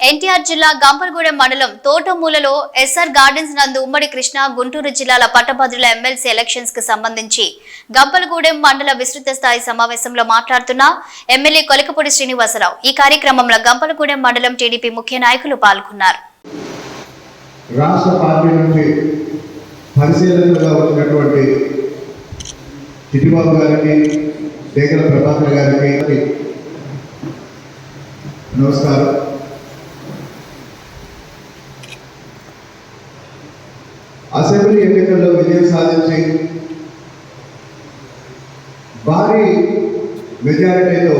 ఎన్టీఆర్ జిల్లా గంపలగూడెం మండలం తోటమూలలో SR gardens నందు ఉమ్మడి కృష్ణా గుంటూరు జిల్లాల పట్టభద్రుల ఎమ్మెల్సీ ఎలక్షన్స్కి సంబంధించి గంపలగూడెం మండల విస్తృత స్థాయి సమావేశంలో మాట్లాడుతున్న ఎమ్మెల్యే కొలకపూడి శ్రీనివాసరావు. ఈ కార్యక్రమంలో గంపలగూడెం మండలం టీడీపీ ముఖ్య నాయకులు పాల్గొన్నారు. రాష్ట్ర పార్టీ పరిశీలనగా వచ్చినటువంటి చిట్టిబాబు గారికి డేగల ప్రభాకర్ గారికి నమస్కారం. అసెంబ్లీ ఎన్నికల్లో విజయం సాధించి భారీ మెజారిటీలో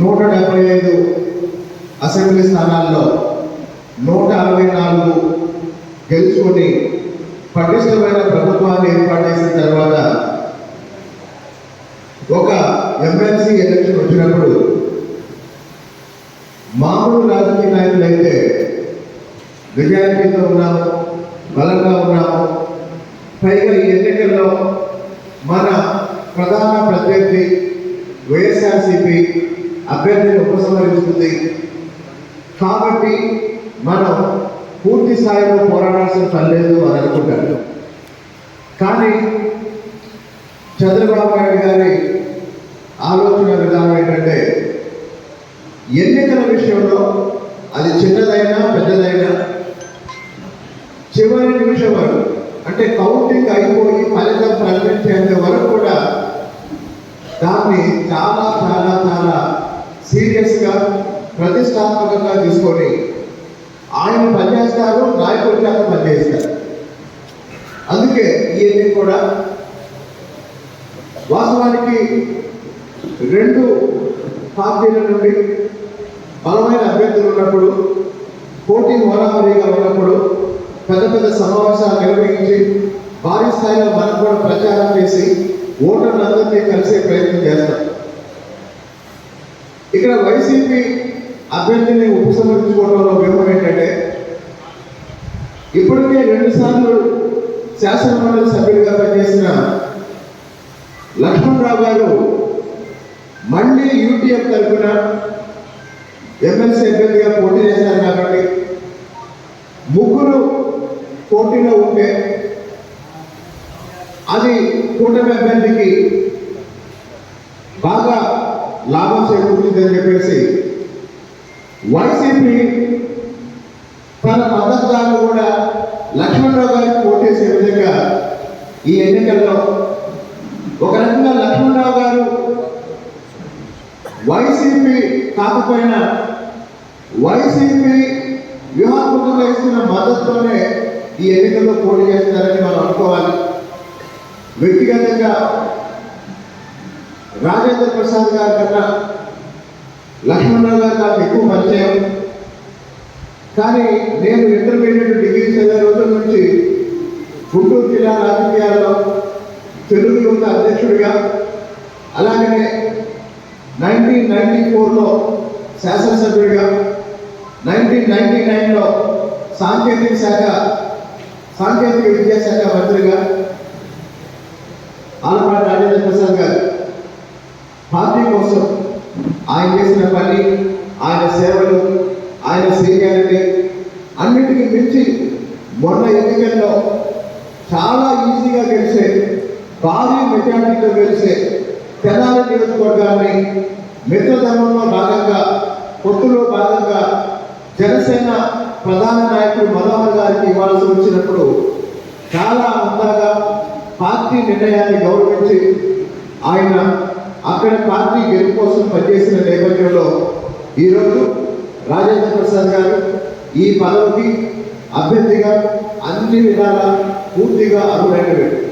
నూట డెబ్బై ఐదు అసెంబ్లీ స్థానాల్లో నూట అరవై నాలుగు గెలుచుకొని పటిష్టమైన ప్రభుత్వాన్ని ఏర్పాటు చేసిన తర్వాత ఒక ఎమ్మెల్సీ ఎలక్షన్ వచ్చినప్పుడు మామూలు రాజకీయ నాయకులైతే మెజారిటీతో ఉన్నాము. బలంగా ఉన్నాము. పైగా ఈ ఎన్నికల్లో మన ప్రధాన ప్రత్యర్థి వైఎస్ఆర్సిపి అభ్యర్థిని ఉపసంహరిస్తుంది. కాబట్టి మనం పూర్తి స్థాయిలో పోరాడాల్సిన పనిలేదు అని అనుకుంటారు. కానీ చంద్రబాబు నాయుడు గారి ఆలోచన విధానం ఏంటంటే ఎన్నికల విషయంలో అంటే కౌంటింగ్ అయిపోయి ఫలితం ప్రకటించేంత వరకు కూడా దాన్ని చాలా చాలా చాలా సీరియస్గా ప్రతిష్టాత్మకంగా తీసుకొని ఆయన పనిచేస్తారు నాయకుడి చేత పనిచేస్తారు. అందుకే ఇవన్నీ కూడా వాస్తవానికి రెండు పార్టీల నుండి బలమైన అభ్యర్థులు ఉన్నప్పుడు పోటీ హోరాహోరీగా ఉన్నప్పుడు పెద్ద పెద్ద సమావేశాలు నిర్వహించి భారీ స్థాయిలో మనం కూడా ప్రచారం చేసి ఓటర్లందరినీ కలిసే ప్రయత్నం చేస్తాం. ఇక్కడ వైసీపీ అభ్యర్థిని ఉపసంహరించుకోవడంలో వ్యూహం ఏంటంటే ఇప్పటికే రెండు సార్లు శాసనమండలి సభ్యుడిగా పనిచేసిన లక్ష్మణరావు గారు మళ్ళీ యూటీఎఫ్ తరఫున ఎమ్మెల్సీ అభ్యర్థిగా పోటీ చేశారు కాబట్టి పోటీలో ఉంటే అది కూటమి అభ్యర్థికి బాగా లాభం చేకూరుతుందని చెప్పేసి వైసీపీ తన మద్దతుదారులు కూడా లక్ష్మణరావు గారికి ఓటేసే విధంగా ఈ ఎన్నికల్లో ఒక రకంగా లక్ష్మణరావు గారు వైసీపీ కాకపోయినా వైసీపీ వ్యూహాత్మకంగా ఇస్తున్న మద్దతుతోనే ఈ ఎన్నికల్లో పోటీ చేస్తున్నారని మనం అనుకోవాలి. వ్యక్తిగతంగా రాజేంద్ర ప్రసాద్ గారి కన్నా లక్ష్మణరావు గారు నాకు ఎక్కువ పరిచయం. కానీ నేను ఇంటర్మీడియట్ డిగ్రీ చదివే రోజుల నుంచి గుంటూరు జిల్లా రాజకీయాల్లో తెలుగు యువత అధ్యక్షుడిగా అలాగనే నైన్టీన్ నైన్టీ ఫోర్లో శాసనసభ్యుడిగా నైన్టీన్ నైన్టీ నైన్లో సాంకేతిక శాఖ సాంకేతిక విద్యాశాఖ మంత్రిగా ఆలపాటి రాజేంద్ర ప్రసాద్ గారు. పార్టీ కోసం ఆయన చేసిన పని ఆయన సేవలు ఆయన సీనియారిటీ అన్నిటికీ మించి మొన్న ఎన్నికల్లో చాలా ఈజీగా గెలిచే భారీ మెజార్టీతో గెలిచే తెనాలి నియోజకవర్గాన్ని మిత్రధర్మంలో భాగంగా పొత్తులో భాగంగా జనసేన ప్రధాన నాయకుడు మనోహర్ గారికి ఇవ్వాల్సి వచ్చినప్పుడు చాలా అంతగా పార్టీ నిర్ణయాన్ని గౌరవించి ఆయన అక్కడ పార్టీ గెలుపు కోసం పనిచేసిన నేపథ్యంలో ఈరోజు రాజేంద్ర ప్రసాద్ గారు ఈ పదవికి అభ్యర్థిగా అన్ని విధాలా పూర్తిగా అర్హులైన వ్యక్తి